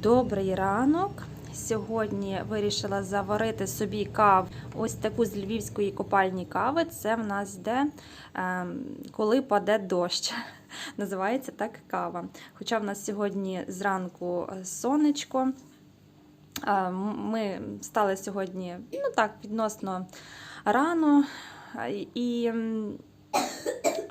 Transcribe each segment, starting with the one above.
Добрий ранок. Сьогодні вирішила заварити собі каву. Ось таку з львівської копальні кави. Це в нас йде, ем, коли паде дощ. Називається так кава. Хоча в нас сьогодні зранку е, сонечко. Е, Ми стали сьогодні, ну так, відносно рано. Е, І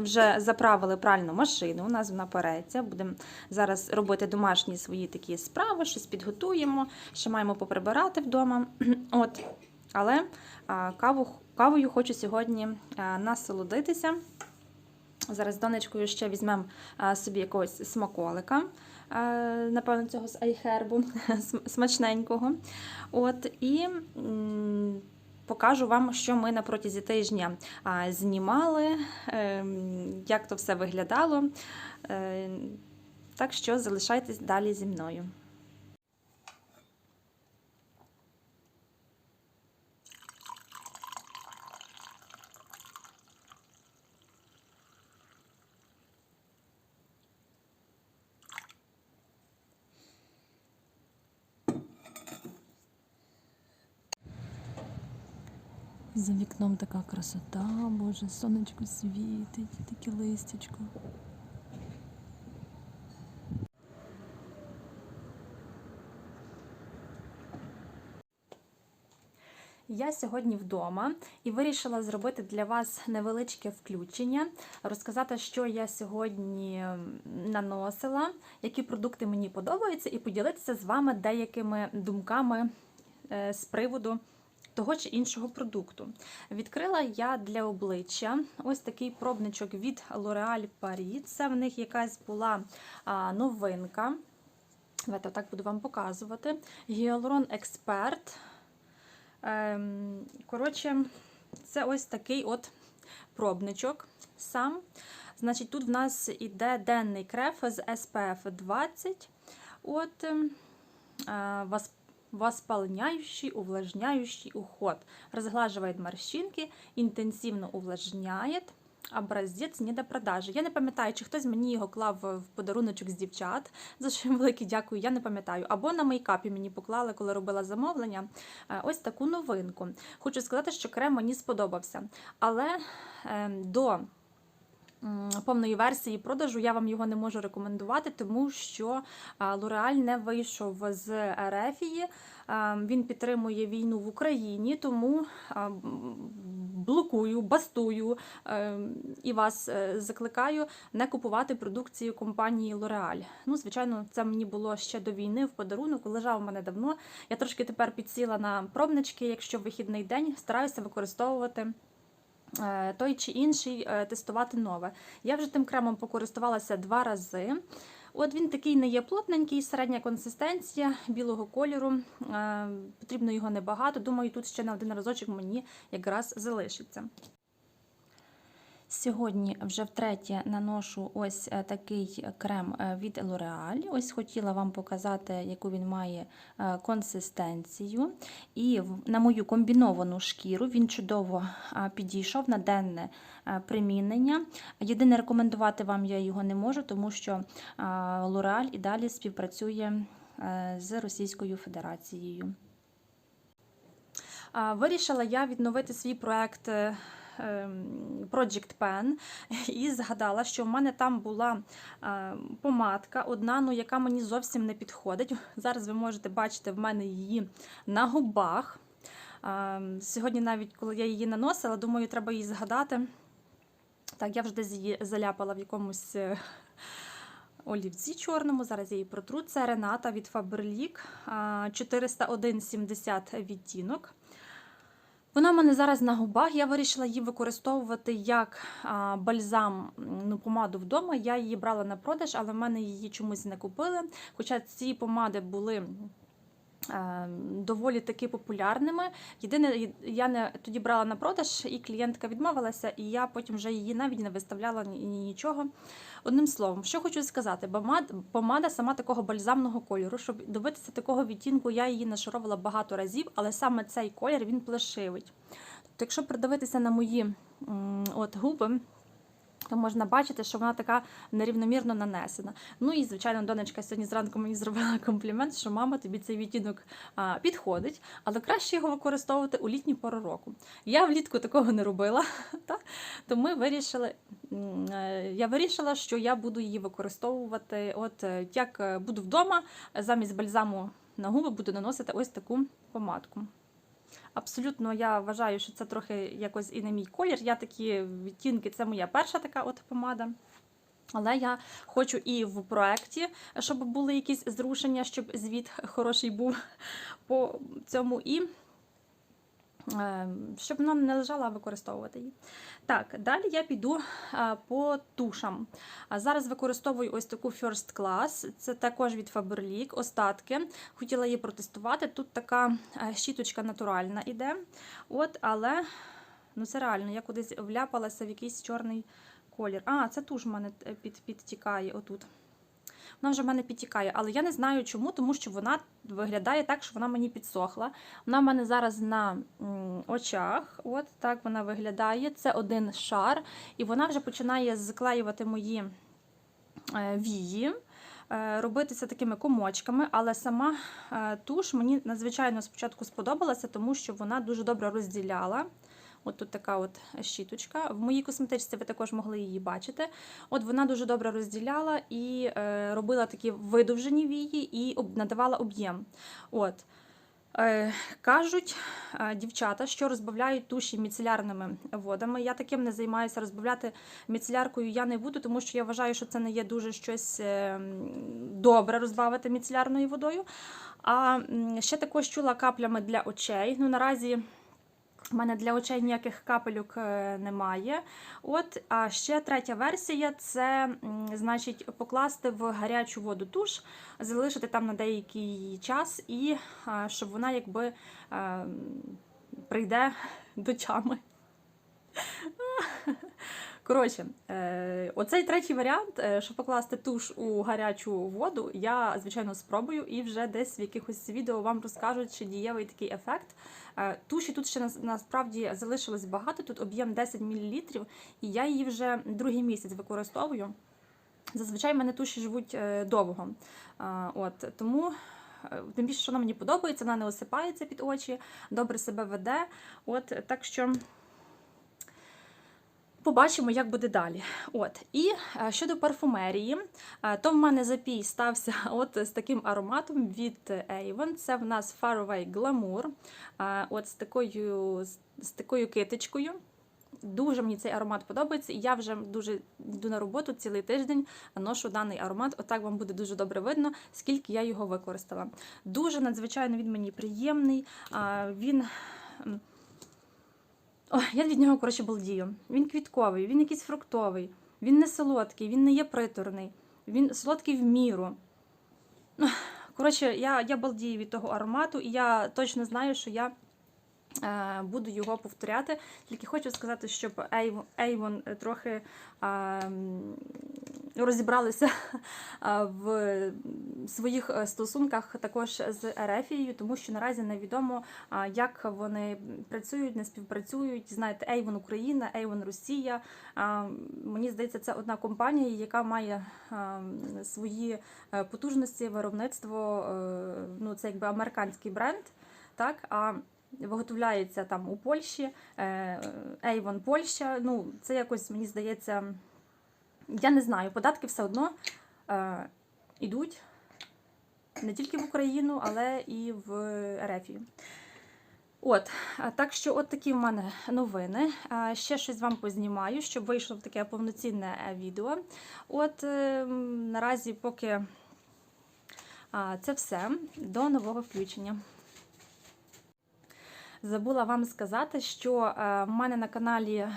вже заправили пральну машину, у нас вона переться. Будемо зараз робити домашні свої такі справи, щось підготуємо, ще маємо поприбирати вдома. От. Але каву, кавою хочу сьогодні насолодитися. Зараз з донечкою ще візьмемо собі якогось смаколика. Напевно, цього з айхербу смачненького. От, і покажу вам, що ми на протязі тижня знімали, ем, як то все виглядало. Е, Так що залишайтесь далі зі мною. За вікном така красота, Боже, сонечко світить, таке листячко. Я сьогодні вдома і вирішила зробити для вас невеличке включення, розказати, що я сьогодні наносила, які продукти мені подобаються, і поділитися з вами деякими думками е, з приводу того чи іншого продукту. Відкрила я для обличчя ось такий пробничок від L'Oréal Paris. Це в них якась була новинка. Давайте так буду вам показувати. Гіалурон Експерт. Ем, Коротше, це ось такий от пробничок сам. Значить, тут в нас іде денний креф з SPF 20. От ем, Воспалняющий, увлажняющий уход. Разглаживает морщинки, інтенсивно увлажняє. Образець не до продажі. Я не пам'ятаю, чи хтось мені його клав в подаруночок з дівчат. За що велике дякую, я не пам'ятаю. Або на мейкапі мені поклали, коли робила замовлення. Е, Ось таку новинку. Хочу сказати, що крем мені сподобався. Але е, до повної версії продажу я вам його не можу рекомендувати, тому що L'Oreal не вийшов з Ерефії. Він підтримує війну в Україні, тому блокую, бастую е, і вас е, закликаю не купувати продукцію компанії L'Oreal. Ну, звичайно, це мені було ще до війни в подарунок, лежав у мене давно. Я трошки тепер підсіла на пробнички, якщо в вихідний день стараюся використовувати. Е, Той чи інший е, тестувати нове. Я вже тим кремом покористувалася два рази. От він такий не є плотненький, середня консистенція білого кольору. Е, Потрібно його небагато. Думаю, тут ще на один разочок мені якраз залишиться. Сьогодні вже втретє наношу ось е, такий крем е, від L'Oreal. Ось хотіла вам показати, яку він має е, консистенцію. І на мою комбіновану шкіру він чудово підійшов на денне примінення. Єдине, рекомендувати вам я його не можу, тому що L'Oreal і далі співпрацює з Російською Федерацією. Вирішила я відновити свій проект Project Pen і згадала, що в мене там була е, помадка одна, ну, яка мені зовсім не підходить. Зараз ви можете бачити в мене її на губах. Е, Сьогодні, навіть коли я її наносила, думаю, треба її згадати. Так, я вже її заляпала в якомусь. е, Олівці чорному, зараз я її протру. Це Рената від Faberlic 401,70 відтінок. Вона в мене зараз на губах. Я вирішила її використовувати як бальзам ну, помаду вдома. Я її брала на продаж, але в мене її чомусь не купили. Хоча ці помади були. Е, Доволі таки популярними. Єдине, я не тоді брала на продаж, і клієнтка відмовилася, і я потім вже її навіть не виставляла ні, ні- нічого. Одним словом, що хочу сказати, помада, помада сама такого бальзамного кольору. Щоб добитися такого відтінку, я її нашаровувала багато разів, але саме цей колір він плешивить. Тобто, якщо придивитися на мої от, губи, то можна бачити, що вона така нерівномірно нанесена. Ну і, звичайно, донечка сьогодні зранку мені зробила комплімент, що мама, тобі цей відтінок підходить, але краще його використовувати у літню пору року. Я влітку такого не робила, та? то ми вирішили, е, я вирішила, що я буду її використовувати, от е, як е, буду вдома, замість бальзаму на губи буду наносити ось таку помадку. Абсолютно, я вважаю, що це трохи якось і не мій колір. Я такі відтінки, це моя перша така от помада. Але я хочу і в проєкті, щоб були якісь зрушення, щоб звіт хороший був по цьому, і щоб вона не лежала, а використовувати її. Так, далі я піду е, по тушам. Зараз використовую ось таку First Class, це також від Faberlic, остатки. Хотіла її протестувати. Тут така е, щіточка натуральна іде. От, але ну це реально, я кудись вляпалася в якийсь чорний колір. А, це туш в мене е, підтікає отут. Вона вже в мене підтікає, але я не знаю чому, тому що вона виглядає так, що вона мені підсохла. Вона в мене зараз на очах. От так вона виглядає. Це один шар, і вона вже починає заклеювати мої е, вії. е, Робитися такими комочками, але сама е, туш мені надзвичайно спочатку сподобалася, тому що вона дуже добре розділяла. От тут така от щіточка. В моїй косметичці ви також могли її бачити. От вона дуже добре розділяла і е, робила такі видовжені вії і надавала об'єм. От. Е, кажуть е, дівчата, що розбавляють туші міцелярними водами. Я таким не займаюся. Розбавляти міцеляркою я не буду, тому що я вважаю, що це не є дуже щось добре розбавити міцелярною водою. А ще також чула каплями для очей. Ну, наразі у мене для очей ніяких капелюк е, немає. От, а ще третя версія це значить покласти в гарячу воду туш, залишити там на деякий час, і щоб вона якби е, прийде до тями. Коротше, е, оцей третій варіант, е, щоб покласти туш у гарячу воду, я, звичайно, спробую і вже десь в якихось відео вам розкажу, чи дієвий такий ефект. Е, Туші тут ще нас- насправді залишилось багато, тут об'єм 10 мл, і я її вже другий місяць використовую. Зазвичай в мене туші живуть довго. От, тому. Тим більше, що вона мені подобається, вона не осипається під очі, добре себе веде. От, так що Побачимо, як буде далі. От і е, щодо парфумерії, е, то в мене запій стався от з таким ароматом від Avon. Це в нас Faraway Glamour. е, От з такою, з, такою китичкою. Дуже мені цей аромат подобається, і я вже дуже йду на роботу цілий тиждень, ношу даний аромат. Отак вам буде дуже добре видно, скільки я його використала. Дуже надзвичайно він мені приємний. Він Ой, я від нього, коротше, балдію. Він квітковий, він якийсь фруктовий, він не солодкий, він не є приторний, він солодкий в міру. Коротше, я, я балдію від того аромату, і я точно знаю, що я буду його повторяти. Тільки хочу сказати, щоб Avon, Avon трохи е, розібралися е, в своїх е, стосунках також з Ерефією, тому що наразі невідомо, як вони працюють, не співпрацюють. Знаєте, Avon Україна, Avon Росія. Мені здається, це одна компанія, яка має свої е, потужності, виробництво. е, Ну, це якби американський бренд, так. А Виготовляється там у Польщі, е, Avon Польща. Ну, це якось мені здається, я не знаю, податки все одно е, ідуть не тільки в Україну, але і в Ерефію. От, так що, от такі в мене новини. Ще щось вам познімаю, щоб вийшло таке повноцінне е, відео. От наразі, поки це все. До нового включення. Забула вам сказати, що е, в мене на каналі е,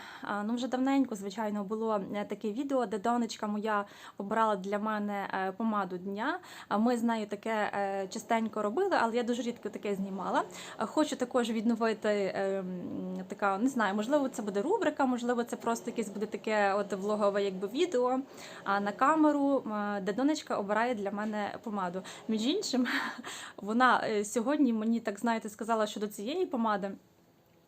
ну вже давненько, звичайно, було е, таке відео, де донечка моя обрала для мене помаду дня. Ми з нею таке частенько робили, але я дуже рідко таке знімала. Хочу також відновити така, не знаю, можливо, це буде рубрика, можливо, це просто якесь буде таке от влогове якби відео на камеру, де донечка обирає для мене помаду. Між іншим, вона сьогодні мені так знаєте сказала щодо цієї помади.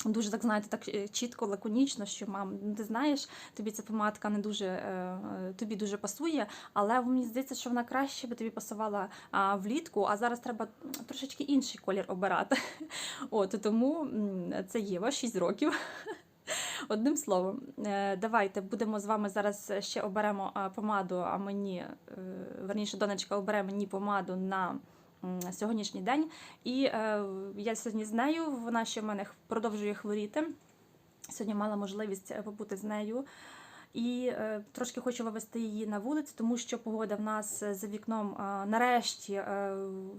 Дуже так знаєте, так е, чітко, лаконічно, що мам, ну, ти знаєш, тобі ця помадка не дуже е, тобі дуже пасує, але мені здається, що вона краще би тобі пасувала влітку, а зараз треба трошечки інший колір обирати. От тому це Єва, 6 років. Одним словом, е, давайте будемо з вами зараз ще оберемо помаду, а мені, верніше, донечка обере мені помаду на сьогоднішній день. І е, я сьогодні з нею, вона ще в мене продовжує хворіти. Сьогодні мала можливість е, побути з нею. І е, трошки хочу вивести її на вулицю, тому що погода в нас за вікном нарешті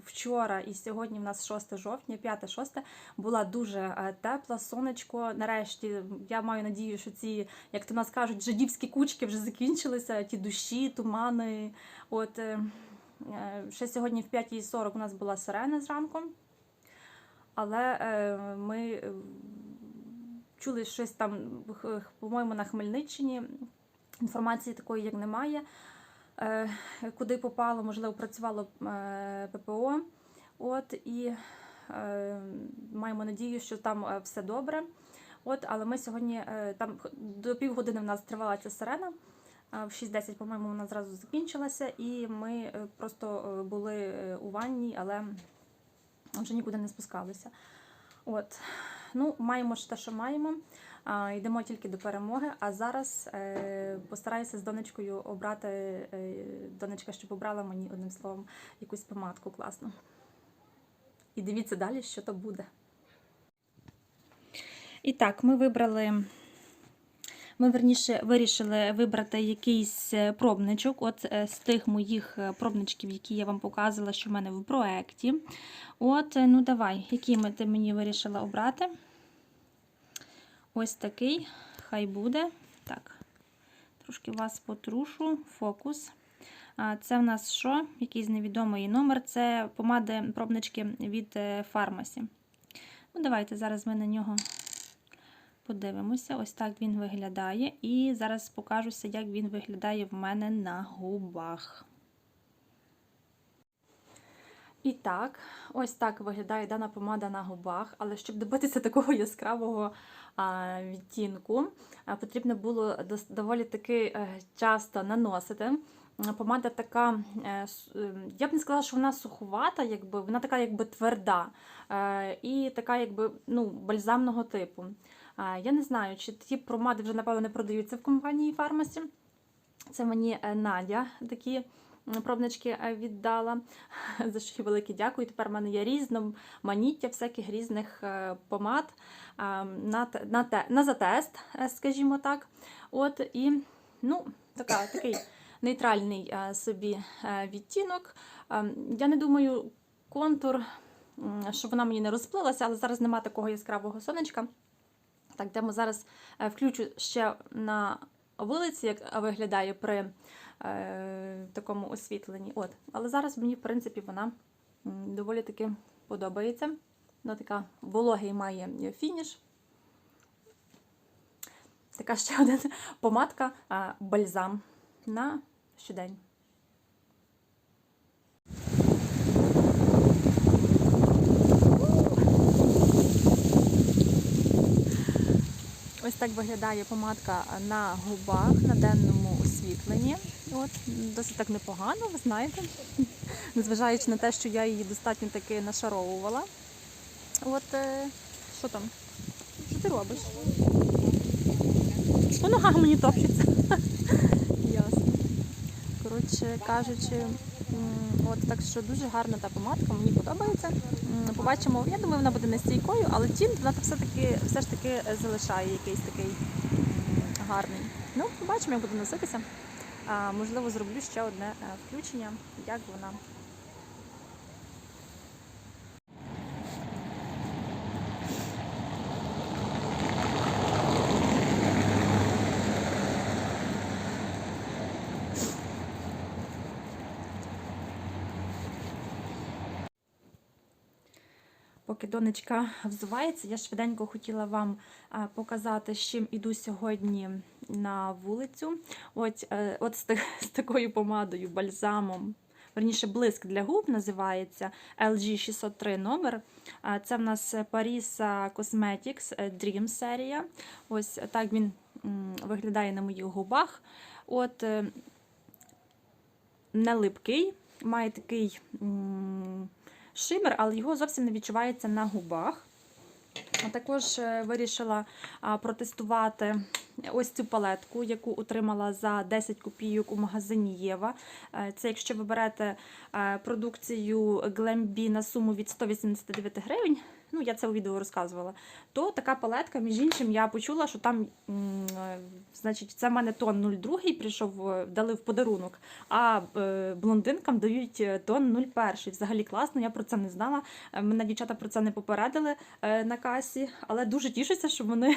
вчора і сьогодні в нас 6 жовтня, 5-6, була дуже тепла, сонечко. Нарешті я маю надію, що ці, як то нас кажуть, жидівські кучки вже закінчилися, ті душі, тумани. От ще сьогодні в 5.40 у нас була сирена зранку. Але е, ми е, чули щось там, по-моєму, на Хмельниччині. Інформації такої, як немає. Е, Куди попало, можливо, працювало е, ППО. От і е, маємо надію, що там е, все добре. От, але ми сьогодні е, там до півгодини в нас тривала ця сирена. В 6.10, по-моєму, вона зразу закінчилася, і ми е, просто е, були е, у ванні, але вже нікуди не спускалися. От. Ну, маємо ж те, що маємо. Йдемо тільки до перемоги. А зараз постараюся з донечкою обрати донечка, щоб обрала мені одним словом якусь помадку класну. І дивіться далі, що то буде. І так, ми вибрали. Ми верніше вирішили вибрати якийсь е, пробничок. От е, з тих моїх е, пробничків, які я вам показувала, що в мене в проєкті. От, ну давай, який ти мені вирішила обрати? Ось такий, хай буде. Так, трошки вас потрушу, фокус. Це в нас що? Якийсь невідомий номер. Це помади пробнички від фармасі. Ну, давайте зараз ми на нього подивимося. Ось так він виглядає. І зараз покажуся, як він виглядає в мене на губах. І так, ось так виглядає дана помада на губах, але щоб добитися такого яскравого а, відтінку, потрібно було доволі таки е, часто наносити. Помада така, е, е, я б не сказала, що вона суховата, якби, вона така якби тверда і така якби ну, бальзамного типу. Я не знаю, чи ті помади вже, напевно, не продаються в компанії Фармасі. Це мені е, Надя такі пробнички е, віддала, за що їй велике дякую. Тепер в мене є різноманіття всяких різних е, помад на, на, те- на затест, скажімо так. От і ну, така, такий нейтральний собі відтінок. Я не думаю, контур, щоб вона мені не розплилася, але зараз нема такого яскравого сонечка. Так, йдемо зараз е, включу ще на вулиці, як виглядає при е, такому освітленні. От. Але зараз мені, в принципі, вона доволі таки подобається. Вона така вологий має фініш. Така ще одна помадка е, бальзам на щодень. Ось так виглядає помадка на губах на денному освітленні. От, досить так непогано, ви знаєте. Незважаючи на те, що я її достатньо таки нашаровувала. От е, що там? Що ти робиш? По ногах мені топчеться. Ясно. Коротше кажучи, от так що дуже гарна та помадка, мені подобається. Побачимо, я думаю, вона буде не стійкою, але тінт вона все-таки все ж таки залишає якийсь такий гарний. Ну, побачимо, як буду носитися. Можливо, зроблю ще одне е, включення, як вона. Поки донечка взувається, я швиденько хотіла вам показати, з чим іду сьогодні на вулицю. От, е, от з, з такою помадою, бальзамом верніше блиск для губ називається LG 603 номер. Це в нас Parisa Cosmetics е, Dream серія. Ось так він виглядає на моїх губах. От е, не липкий, має такий шимер, але його зовсім не відчувається на губах. Також е, вирішила протестувати ось цю палетку, яку отримала за 10 копійок у магазині Єва. Е, Це якщо ви берете е, продукцію Glambi на суму від 189 гривень, ну я це у відео розказувала, то така палетка, між іншим, я почула, що там, значить, це в мене тон 02 прийшов, дали в подарунок, а блондинкам дають тон 01. Взагалі класно, я про це не знала. Мене дівчата про це не попередили на касі, але дуже тішуся, що вони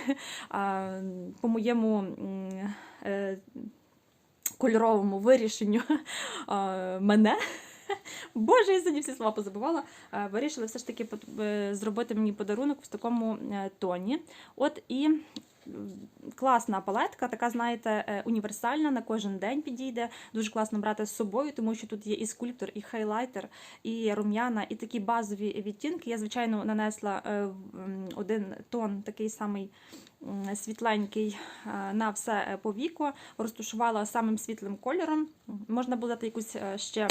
по моєму е, кольоровому вирішенню мене. Боже, я сьогодні всі слова позабувала. Вирішили все ж таки е, зробити мені подарунок в такому е, тоні. От і класна палетка, така, знаєте, е, універсальна, на кожен день підійде. Дуже класно брати з собою, тому що тут є і скульптор, і хайлайтер, і рум'яна, і такі базові відтінки. Я, звичайно, нанесла е, один тон, такий самий світленький е, на все повіко, розташувала самим світлим кольором. Можна було дати якусь ще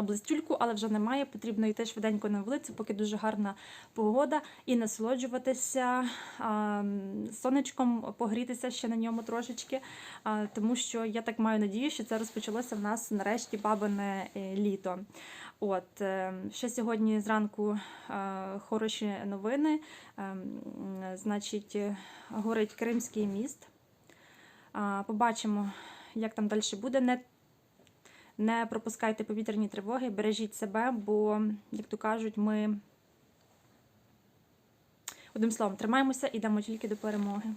блистюльку, але вже немає. Потрібно йти швиденько на вулицю, поки дуже гарна погода, і насолоджуватися сонечком, погрітися ще на ньому трошечки, тому що я так маю надію, що це розпочалося в нас нарешті бабине е, літо. От е, ще сьогодні зранку е, хороші новини. Значить, горить Кримський міст. Побачимо, як там далі буде. Не не пропускайте повітряні тривоги, бережіть себе, бо, як то кажуть, ми одним словом тримаємося і йдемо тільки до перемоги.